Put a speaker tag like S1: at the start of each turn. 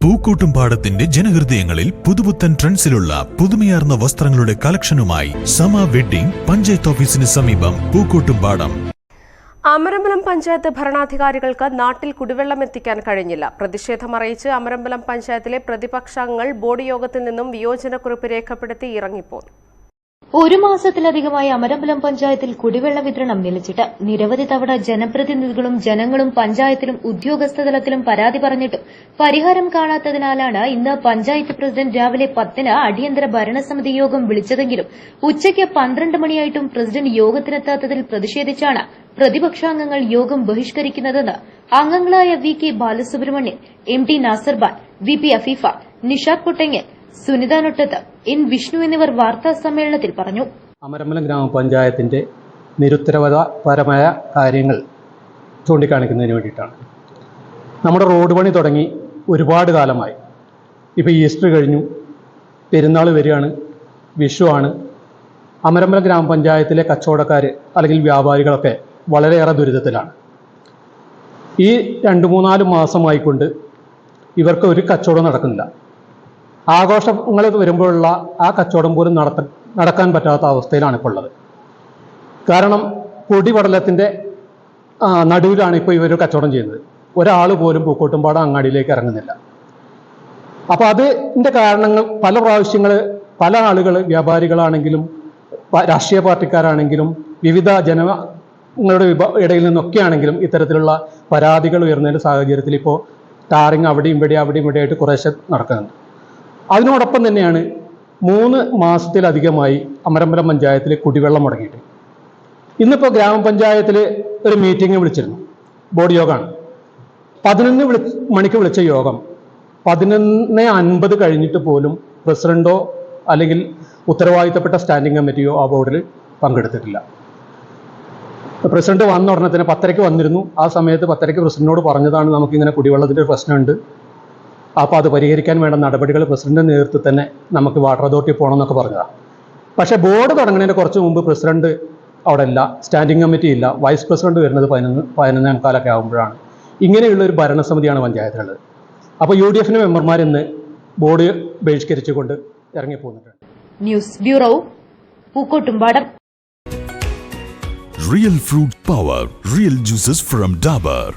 S1: പൂക്കോട്ടുംപാടത്തിന്റെ ജനഹൃദയങ്ങളിൽ പുതുപുത്തൻ ട്രെൻഡ്സിലുള്ള പുതുമയാർന്ന വസ്ത്രങ്ങളുടെ കളക്ഷനുമായി സമ വെഡ്ഡിംഗ് പഞ്ചായത്ത് ഓഫീസിന് സമീപം പൂക്കൂട്ടും പാടം.
S2: അമരമ്പലം പഞ്ചായത്ത് ഭരണാധികാരികൾക്ക് നാട്ടിൽ കുടിവെള്ളം എത്തിക്കാൻ കഴിഞ്ഞില്ല. പ്രതിഷേധമറിയിച്ച് അമരമ്പലം പഞ്ചായത്തിലെ പ്രതിപക്ഷാംഗങ്ങൾ ബോർഡ് യോഗത്തിൽ നിന്നും വിയോജനക്കുറിപ്പ് രേഖപ്പെടുത്തി ഇറങ്ങിപ്പോന്നു.
S3: ഒരു മാസത്തിലധികമായി അമരമ്പലം പഞ്ചായത്തിൽ കുടിവെള്ള വിതരണം നിലച്ചിട്ട് നിരവധി തവണ ജനപ്രതിനിധികളും ജനങ്ങളും പഞ്ചായത്തിലും ഉദ്യോഗസ്ഥ തലത്തിലും പരാതി പറഞ്ഞിട്ടും പരിഹാരം കാണാത്തതിനാലാണ് ഇന്ന് പഞ്ചായത്ത് പ്രസിഡന്റ് രാവിലെ പത്തിന് അടിയന്തര ഭരണസമിതി യോഗം വിളിച്ചതെങ്കിലും ഉച്ചയ്ക്ക് പന്ത്രണ്ട് മണിയായിട്ടും പ്രസിഡന്റ് യോഗത്തിനെത്താത്തതിൽ പ്രതിഷേധിച്ചാണ് പ്രതിപക്ഷാംഗങ്ങൾ യോഗം ബഹിഷ്കരിക്കുന്നതെന്ന് അംഗങ്ങളായ V K Balasubramanian M T Nasarban V P Afeefa Nishad Pottangal Sunitha Nottath. N Vishnu എന്നിവർ വാർത്താ സമ്മേളനത്തിൽ പറഞ്ഞു.
S4: അമരമ്പലം ഗ്രാമപഞ്ചായത്തിന്റെ നിരുത്തരവാദപരമായ കാര്യങ്ങൾ ചൂണ്ടിക്കാണിക്കുന്നതിന് വേണ്ടിയിട്ടാണ്. നമ്മുടെ റോഡ് പണി തുടങ്ങി ഒരുപാട് കാലമായി. ഇപ്പോൾ ഈസ്റ്റർ കഴിഞ്ഞു. പെരുന്നാൾ വരികയാണ്. വിഷു ആണ്. അമരമ്പലം ഗ്രാമപഞ്ചായത്തിലെ കച്ചവടക്കാർ അല്ലെങ്കിൽ വ്യാപാരികളൊക്കെ വളരെയേറെ ദുരിതത്തിലാണ്. ഈ രണ്ട് മൂന്നാൽ മാസമായിക്കൊണ്ട് ഇവർക്ക് ഒരു കച്ചവടം നടക്കുന്നില്ല. ആഘോഷങ്ങൾ വരുമ്പോഴുള്ള ആ കച്ചവടം പോലും നടത്ത നടക്കാൻ പറ്റാത്ത അവസ്ഥയിലാണ് ഇപ്പോൾ ഉള്ളത്. കാരണം പൊടിപടലത്തിന്റെ നടുവിലാണ് ഇപ്പോൾ ഇവർ കച്ചവടം ചെയ്യുന്നത്. ഒരാൾ പോലും പൂക്കോട്ടുംപാടം അങ്ങാടിയിലേക്ക് ഇറങ്ങുന്നില്ല. അപ്പോൾ അതിന്റെ കാരണങ്ങൾ പല പ്രാവശ്യങ്ങൾ പല ആളുകൾ വ്യാപാരികളാണെങ്കിലും രാഷ്ട്രീയ പാർട്ടിക്കാരാണെങ്കിലും വിവിധ ജനങ്ങളുടെ ഇടയിൽ നിന്നൊക്കെ ആണെങ്കിലും ഇത്തരത്തിലുള്ള പരാതികൾ ഉയർന്നതിന്റെ സാഹചര്യത്തിൽ ഇപ്പോൾ ടാറിങ് അവിടെയും ഇവിടെ അവിടെയും ഇവിടെയായിട്ട് കുറേശ്ശെ നടക്കുന്നുണ്ട്. അതിനോടൊപ്പം തന്നെയാണ് മൂന്ന് മാസത്തിലധികമായി അമരമ്പലം പഞ്ചായത്തിൽ കുടിവെള്ളം മുടങ്ങിയിട്ട്. ഇന്നിപ്പോൾ ഗ്രാമപഞ്ചായത്തിൽ ഒരു മീറ്റിംഗ് വിളിച്ചിരുന്നു. ബോർഡ് യോഗമാണ് പതിനൊന്ന് വിളി മണിക്ക് വിളിച്ച യോഗം. പതിനൊന്ന് അൻപത് കഴിഞ്ഞിട്ട് പോലും പ്രസിഡന്റോ അല്ലെങ്കിൽ ഉത്തരവാദിത്തപ്പെട്ട സ്റ്റാൻഡിംഗ് കമ്മിറ്റിയോ ആ ബോർഡിൽ പങ്കെടുത്തിട്ടില്ല. പ്രസിഡന്റ് വന്ന ഉടനെ തന്നെ പത്തരയ്ക്ക് വന്നിരുന്നു. ആ സമയത്ത് പത്തരയ്ക്ക് പ്രസിഡന്റിനോട് പറഞ്ഞതാണ് നമുക്കിങ്ങനെ കുടിവെള്ളത്തിന്റെ പ്രശ്നമുണ്ട്. അപ്പോൾ അത് പരിഹരിക്കാൻ വേണ്ട നടപടികൾ പ്രസിഡന്റ് നേതൃത്വത്തിൽ തന്നെ നമുക്ക് വാട്ടർ അതോറിറ്റി പോകണം എന്നൊക്കെ പറഞ്ഞതാണ് പക്ഷേ ബോർഡ് തുടങ്ങുന്നതിന് കുറച്ച് മുമ്പ് പ്രസിഡന്റ് അവിടെ ഇല്ല സ്റ്റാൻഡിംഗ് കമ്മിറ്റി ഇല്ല വൈസ് പ്രസിഡന്റ് വരുന്നത് പതിനൊന്ന് പതിനൊന്നേ മുക്കാലൊക്കെ ആകുമ്പോഴാണ് ഇങ്ങനെയുള്ള ഒരു ഭരണസമിതിയാണ് പഞ്ചായത്തിലുള്ളത്. അപ്പോൾ യു ഡി എഫിന്റെ മെമ്പർമാർ ഇന്ന് ബോർഡ് ബഹിഷ്കരിച്ചുകൊണ്ട് ഇറങ്ങിപ്പോന്നിട്ടുണ്ട്.
S3: News bureau Pookkottumpadam.
S1: Real fruit power real juices from Dabur